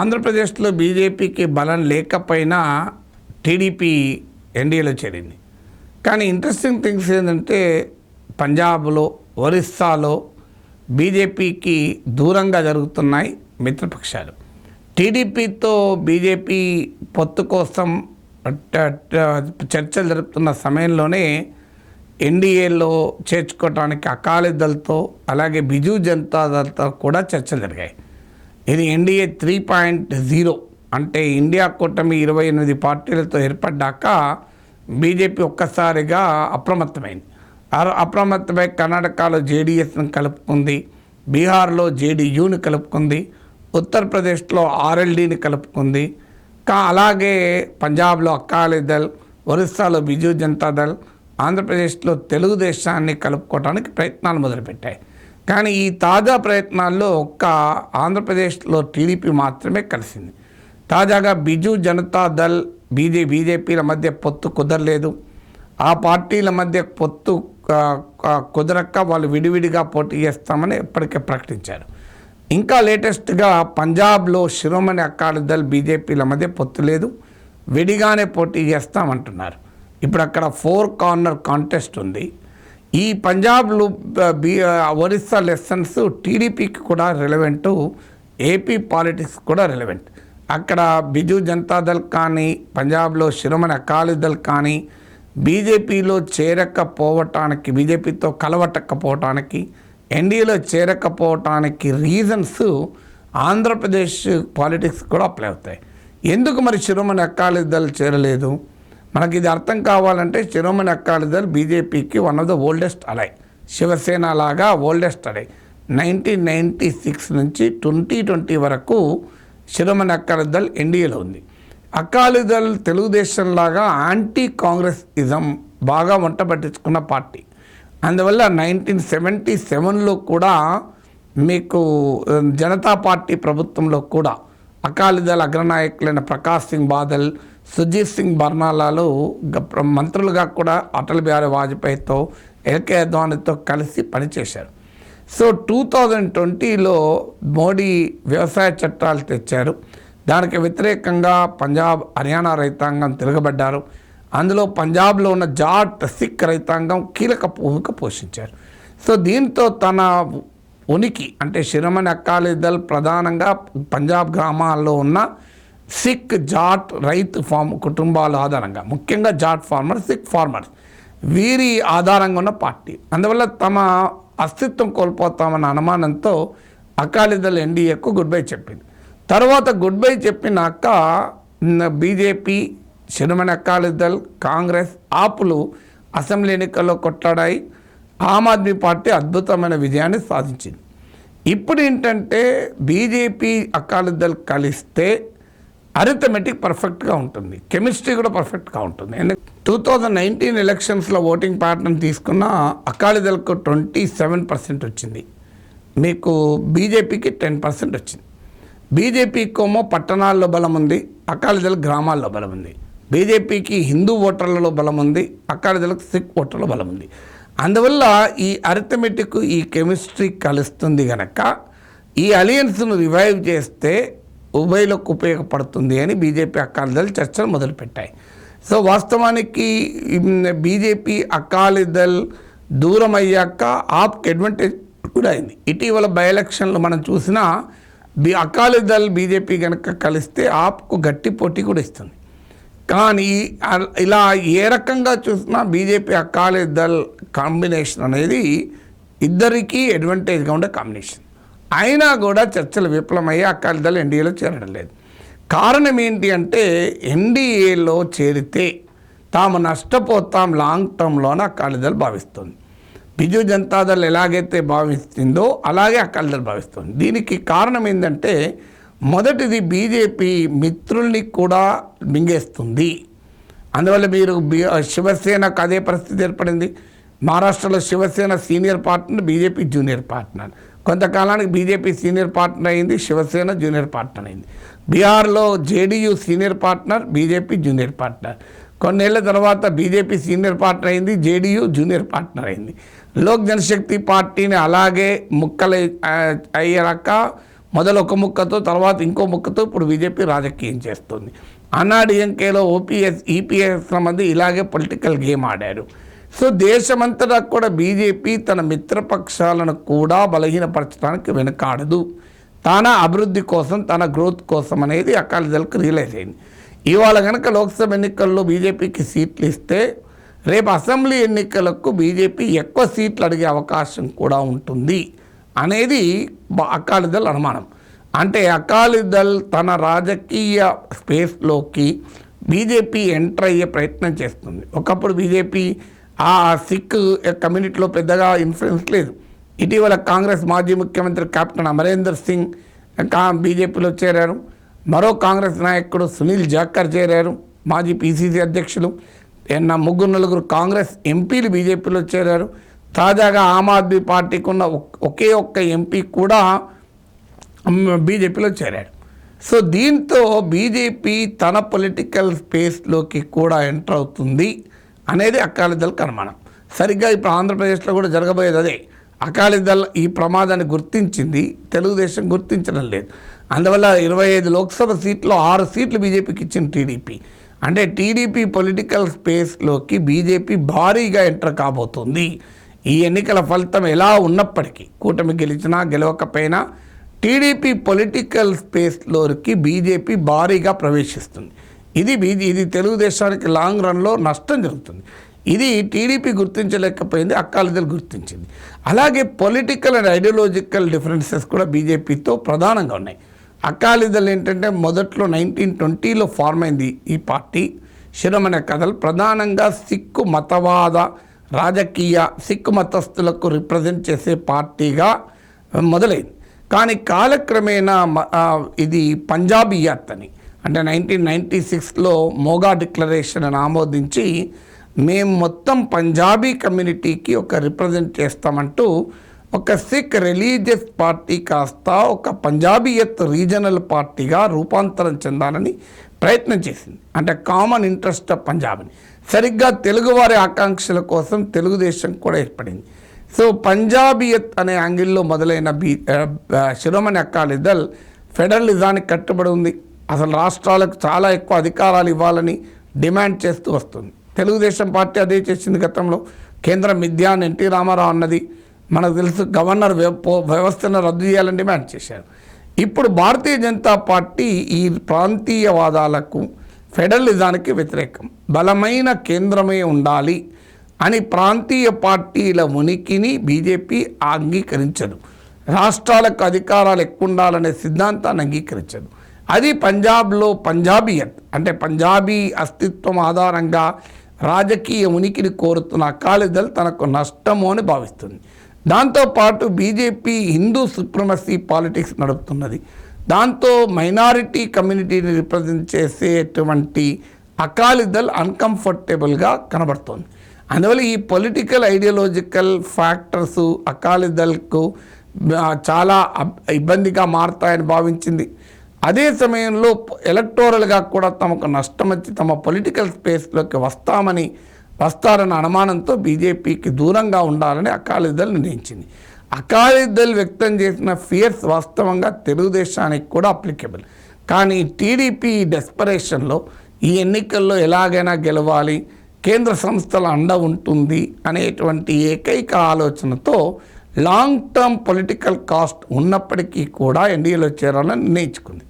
ఆంధ్రప్రదేశ్లో బీజేపీకి బలం లేకపోయినా టీడీపీ ఎన్డీఏలో చేరింది. కానీ ఇంట్రెస్టింగ్ థింగ్స్ ఏంటంటే పంజాబ్లో ఒరిస్సాలో బీజేపీకి దూరంగా జరుగుతున్నాయి మిత్రపక్షాలు. టీడీపీతో బీజేపీ పొత్తు కోసం చర్చలు జరుపుతున్న సమయంలోనే ఎన్డీఏలో చేర్చుకోవడానికి అకాలీదళతో అలాగే బిజు జనతాదళతో కూడా చర్చలు జరిగాయి. ఇది ఎన్డీఏ త్రీ పాయింట్ జీరో అంటే ఇండియా కూటమి ఇరవై ఎనిమిది పార్టీలతో ఏర్పడ్డాక బీజేపీ ఒక్కసారిగా అప్రమత్తమైంది. అప్రమత్తమై కర్ణాటకలో జేడీఎస్ను కలుపుకుంది బీహార్లో జేడీయూని కలుపుకుంది ఉత్తరప్రదేశ్లో ఆర్ఎల్డీని కలుపుకుంది. కా అలాగే పంజాబ్లో అకాలీదళ్ ఒరిస్సాలో బిజు జనతాదళ్ ఆంధ్రప్రదేశ్లో తెలుగుదేశాన్ని కలుపుకోవడానికి ప్రయత్నాలు మొదలుపెట్టాయి. కానీ ఈ తాజా ప్రయత్నాల్లో ఒక్క ఆంధ్రప్రదేశ్లో టీడీపీ మాత్రమే కలిసింది. తాజాగా బిజు జనతాదళ్ బీజే బీజేపీల మధ్య పొత్తు కుదరలేదు. ఆ పార్టీల మధ్య పొత్తు కుదరక్క కుదరక వాళ్ళు విడివిడిగా పోటీ చేస్తామని ఇప్పటికే ప్రకటించారు. ఇంకా లేటెస్ట్గా పంజాబ్లో శిరోమణి అకాలీదళ్ బీజేపీల మధ్య పొత్తు లేదు. విడిగానే పోటీ చేస్తామంటున్నారు. ఇప్పుడు అక్కడ ఫోర్ కార్నర్ కాంటెస్ట్ ఉంది. ఈ పంజాబ్లో బీ ఒరిస్సా లెసన్స్ టీడీపీకి కూడా రిలవెంట్ ఏపీ పాలిటిక్స్ కూడా రిలవెంట్ అక్కడ బిజు జనతాదళ్ కానీ పంజాబ్లో శిరోమణి అకాలీదళ్ కానీ బీజేపీలో చేరకపోవటానికి బీజేపీతో కలవటకపోవటానికి ఎన్డీఏలో చేరకపోవటానికి రీజన్స్ ఆంధ్రప్రదేశ్ పాలిటిక్స్ కూడా అప్లై అవుతాయి. ఎందుకు మరి శిరోమణి అకాలీదళ్ చేరలేదు? మనకి ఇది అర్థం కావాలంటే శిరోమణి అకాలీదళ్ బీజేపీకి one of the oldest ally Shiv Sena లాగా oldest ally nineteen ninety six నుంచి ట్వంటీ ట్వంటీ వరకు శిరోమణి అకాలీదళ్ ఎన్డీఏలో ఉంది. అకాలిదళ్ తెలుగుదేశం లాగా యాంటీ కాంగ్రెస్ ఇజం బాగా వంట పట్టించుకున్న పార్టీ. అందువల్ల నైన్టీన్ సెవెంటీ సెవెన్లో కూడా మీకు జనతా పార్టీ ప్రభుత్వంలో కూడా అకాలీదళ అగ్రనాయకులైన ప్రకాష్ సింగ్ బాదల్ సుజీత్ సింగ్ బర్నాలాలు గ- ప్ర- మంత్రులుగా కూడా అటల్ బిహారీ వాజ్పేయితో ఎల్కే అద్వానీతో కలిసి పనిచేశారు. సో టూ థౌజండ్ ట్వంటీలో మోడీ వ్యవసాయ చట్టాలు తెచ్చారు. దానికి వ్యతిరేకంగా పంజాబ్ హర్యానా రైతాంగం తిరగబడ్డారు. అందులో పంజాబ్లో ఉన్న జాట్ సిక్ రైతాంగం కీలక భూమిక పోషించారు. సో దీంతో తన ఉనికి అంటే శిరమణి అకాలీదళ్ ప్రధానంగా పంజాబ్ గ్రామాల్లో ఉన్న సిక్ జాట్ రైతు ఫార్మ్ కుటుంబాల ఆధారంగా. ముఖ్యంగా జాట్ ఫార్మర్ సిక్ ఫార్మర్స్ వీరి ఆధారంగా ఉన్న పార్టీ. అందువల్ల తమ అస్తిత్వం కోల్పోతామన్న అనుమానంతో అకాలీదళ్ ఎన్డీఏకు గుడ్ బై చెప్పింది. తర్వాత గుడ్ బై చెప్పినాక బీజేపీ శిరోమణి అకాలీదళ్ కాంగ్రెస్ ఆపులు అసెంబ్లీ ఎన్నికల్లో కొట్లాడాయి. ఆమ్ ఆద్మీ పార్టీ అద్భుతమైన విజయాన్ని సాధించింది. ఇప్పుడు ఏంటంటే బీజేపీ అకాలీదళ్ కలిస్తే అరిథమెటిక్ పర్ఫెక్ట్గా ఉంటుంది. కెమిస్ట్రీ కూడా పర్ఫెక్ట్గా ఉంటుంది. ఎందుకంటే టూ థౌజండ్ నైన్టీన్ ఎలక్షన్స్లో ఓటింగ్ ప్యాటర్న్ తీసుకున్న అకాలీదళకు ట్వంటీ సెవెన్ పర్సెంట్ వచ్చింది. మీకు బీజేపీకి టెన్ పర్సెంట్ వచ్చింది. బీజేపీకేమో పట్టణాల్లో బలం ఉంది అకాలీదళ గ్రామాల్లో బలం ఉంది. బీజేపీకి హిందూ ఓటర్లలో బలం ఉంది అకాలీదళకు సిక్ ఓటర్లో బలం ఉంది. అందువల్ల ఈ అరిథమెటిక్ ఈ కెమిస్ట్రీ కలుస్తుంది గనక ఈ అలియన్స్ను రివైవ్ చేస్తే ఉభయలకు ఉపయోగపడుతుంది అని బీజేపీ అకాలీదళ్ చర్చలు మొదలుపెట్టాయి. సో వాస్తవానికి బీజేపీ అకాలీదళ్ దూరం అయ్యాక ఆప్కి అడ్వాంటేజ్ కూడా అయింది. ఇటీవల బై ఎలక్షన్లు మనం చూసినా బి అకాలీదళ్ బీజేపీ కనుక కలిస్తే ఆప్కు గట్టి పోటీ కూడా ఇస్తుంది. కానీ ఇలా ఏ రకంగా చూసినా బీజేపీ అకాలీదళ్ కాంబినేషన్ అనేది ఇద్దరికీ అడ్వాంటేజ్గా ఉండే కాంబినేషన్. అయినా కూడా చర్చలు విఫలమయ్యి అకాలీదళ్ ఎన్డీఏలో చేరడం లేదు. కారణం ఏంటి అంటే ఎన్డీఏలో చేరితే తాము నష్టపోతాం లాంగ్ టర్మ్లోనే అకాలీదళ్ భావిస్తుంది. బిజు జనతాదళ్ ఎలాగైతే భావిస్తుందో అలాగే అకాలీదళ్ భావిస్తుంది. దీనికి కారణం ఏంటంటే మొదటిది బీజేపీ మిత్రుల్ని కూడా మింగేస్తుంది. అందువల్ల మీరు శివసేనకు అదే పరిస్థితి ఏర్పడింది. మహారాష్ట్రలో Shiv Sena senior partner BJP junior partner. కొంతకాలానికి బీజేపీ సీనియర్ పార్ట్నర్ అయింది శివసేన జూనియర్ పార్ట్నర్ అయింది. బీహార్లో JDU senior partner BJP junior partner. కొన్నేళ్ళ తర్వాత బీజేపీ సీనియర్ పార్ట్నర్ అయింది జేడీయూ జూనియర్ పార్ట్నర్ అయింది. లోక్ జనశక్తి పార్టీని అలాగే ముక్కలు అయ్యాక మొదలు ఒక ముక్కతో తర్వాత ఇంకో ముక్కతో ఇప్పుడు బీజేపీ రాజకీయం చేస్తుంది. అన్నాడీఎంకేలో ఓపీఎస్ ఈపీఎస్ మంది ఇలాగే పొలిటికల్ గేమ్ ఆడారు. సో దేశమంతటా కూడా బీజేపీ తన మిత్రపక్షాలను కూడా బలహీనపరచడానికి వెనకాడదు. తన అభివృద్ధి కోసం తన గ్రోత్ కోసం అనేది అకాలీదళకు రియలైజ్ అయింది. ఇవాళ కనుక లోక్సభ ఎన్నికల్లో బీజేపీకి సీట్లు ఇస్తే రేపు అసెంబ్లీ ఎన్నికలకు బీజేపీ ఎక్కువ సీట్లు అడిగే అవకాశం కూడా ఉంటుంది అనేది అకాలీదళ అనుమానం. అంటే అకాలీదళ్ తన రాజకీయ స్పేస్లోకి బీజేపీ ఎంటర్ అయ్యే ప్రయత్నం చేస్తుంది. ఒకప్పుడు బీజేపీ ఆ సిక్ కమ్యూనిటీలో పెద్దగా ఇన్ఫ్లుయెన్స్ లేదు. ఇటీవల కాంగ్రెస్ మాజీ ముఖ్యమంత్రి కెప్టెన్ అమరేందర్ సింగ్ ఇంకా బీజేపీలో చేరారు. మరో కాంగ్రెస్ నాయకుడు సునీల్ జాక్కర్ చేరారు. మాజీ పీసీసీ అధ్యక్షులు ఎన్న ముగ్గురు నలుగురు కాంగ్రెస్ ఎంపీలు బీజేపీలో చేరారు. తాజాగా ఆమ్ ఆద్మీ పార్టీకి ఉన్న ఒకే ఒక్క ఎంపీ కూడా బీజేపీలో చేరాడు. సో దీంతో బీజేపీ తన పొలిటికల్ స్పేస్లోకి కూడా ఎంటర్ అవుతుంది. అనేది అకాలీదళ కనుమానం సరిగ్గా ఇప్పుడు ఆంధ్రప్రదేశ్లో కూడా జరగబోయేది అదే. అకాలీదళ ఈ ప్రమాదాన్ని గుర్తించింది తెలుగుదేశం గుర్తించడం లేదు. అందువల్ల ఇరవై ఐదు లోక్సభ సీట్లో ఆరు సీట్లు బీజేపీకి ఇచ్చిన టీడీపీ. అంటే టీడీపీ పొలిటికల్ స్పేస్లోకి బీజేపీ భారీగా ఎంటర్ కాబోతుంది. ఈ ఎన్నికల ఫలితం ఎలా ఉన్నప్పటికీ కూటమి గెలిచినా గెలవకపోయినా టీడీపీ పొలిటికల్ స్పేస్లోకి బీజేపీ భారీగా ప్రవేశిస్తుంది. ఇది బీజే ఇది తెలుగుదేశానికి లాంగ్ రన్లో నష్టం జరుగుతుంది. ఇది టీడీపీ గుర్తించలేకపోయింది అక్కాలిదలు గుర్తించింది. అలాగే పొలిటికల్ అండ్ ఐడియాలజికల్ డిఫరెన్సెస్ కూడా బీజేపీతో ప్రధానంగా ఉన్నాయి. అకాలీదల్ ఏంటంటే మొదట్లో నైన్టీన్ ట్వంటీలో ఫార్మ్ అయింది ఈ పార్టీ. శిరమణ కథలు ప్రధానంగా సిక్కు మతవాద రాజకీయ సిక్కు మతస్థులకు రిప్రజెంట్ చేసే పార్టీగా మొదలైంది. కానీ కాలక్రమేణా మ- ఇది పంజాబీయత్ అని అంటే నైన్టీన్ నైంటీ సిక్స్లో మోగా డిక్లరేషన్ అని ఆమోదించి మేము మొత్తం పంజాబీ కమ్యూనిటీకి ఒక రిప్రజెంట్ చేస్తామంటూ ఒక సిక్ రిలీజియస్ పార్టీ కాస్త ఒక పంజాబీయత్ రీజనల్ పార్టీగా రూపాంతరం చెందాలని ప్రయత్నం చేసింది. అంటే కామన్ ఇంట్రెస్ట్ ఆఫ్ పంజాబ్ సరిగ్గా తెలుగువారి ఆకాంక్షల కోసం తెలుగుదేశం కూడా ఏర్పడింది. సో పంజాబీయత్ అనే యాంగిల్లో మొదలైన బీ శిరోమణి ఆ, శిరోమణి అకాలీదల్ ఫెడరలిజానికి కట్టుబడి ఉంది. అసలు రాష్ట్రాలకు చాలా ఎక్కువ అధికారాలు ఇవ్వాలని డిమాండ్ చేస్తూ వస్తుంది. తెలుగుదేశం పార్టీ అదే చేసింది గతంలో. కేంద్రం మిథ్యాన్ ఎన్టీ రామారావు అన్నది మనకు తెలుసు గవర్నర్ వ్యవస్థను రద్దు చేయాలని డిమాండ్ చేశారు. ఇప్పుడు భారతీయ జనతా పార్టీ ఈ ప్రాంతీయవాదాలకు ఫెడరలిజానికి వ్యతిరేకం. బలమైన కేంద్రమే ఉండాలి అని ప్రాంతీయ పార్టీల ఉనికిని బీజేపీ అంగీకరించదు. రాష్ట్రాలకు అధికారాలు ఎక్కువ ఉండాలనే సిద్ధాంతాన్ని అంగీకరించదు. అది పంజాబ్లో పంజాబీయత్ అంటే పంజాబీ అస్తిత్వం ఆధారంగా రాజకీయ ఉనికిని కోరుతున్న అకాలీదళ్ తనకు నష్టము అని భావిస్తుంది. దాంతోపాటు బీజేపీ హిందూ సుప్రమసీ పాలిటిక్స్ నడుపుతున్నది. దాంతో మైనారిటీ కమ్యూనిటీని రిప్రజెంట్ చేసేటువంటి అకాలీదళ్ అన్కంఫర్టబుల్గా కనబడుతోంది. అందువల్ల ఈ పొలిటికల్ ఐడియాలజికల్ ఫ్యాక్టర్స్ అకాలీదళ్కు దళ్కు చాలా ఇబ్బందిగా మారుతాయని భావించింది. అదే సమయంలో ఎలక్టోరల్గా కూడా తమకు నష్టం వచ్చి తమ పొలిటికల్ స్పేస్లోకి వస్తామని వస్తారన్న అనుమానంతో బీజేపీకి దూరంగా ఉండాలని అకాలీదళ్ నిర్ణయించింది. అకాలీదళ్ వ్యక్తం చేసిన ఫియర్స్ వాస్తవంగా తెలుగుదేశానికి కూడా అప్లికేబుల్ కానీ టీడీపీ డెస్పరేషన్లో ఈ ఎన్నికల్లో ఎలాగైనా గెలవాలి కేంద్ర సంస్థల అండ ఉంటుంది అనేటువంటి ఏకైక ఆలోచనతో లాంగ్ టర్మ్ పొలిటికల్ కాస్ట్ ఉన్నప్పటికీ కూడా ఎన్డీఏలో చేరాలని నిర్ణయించుకుంది.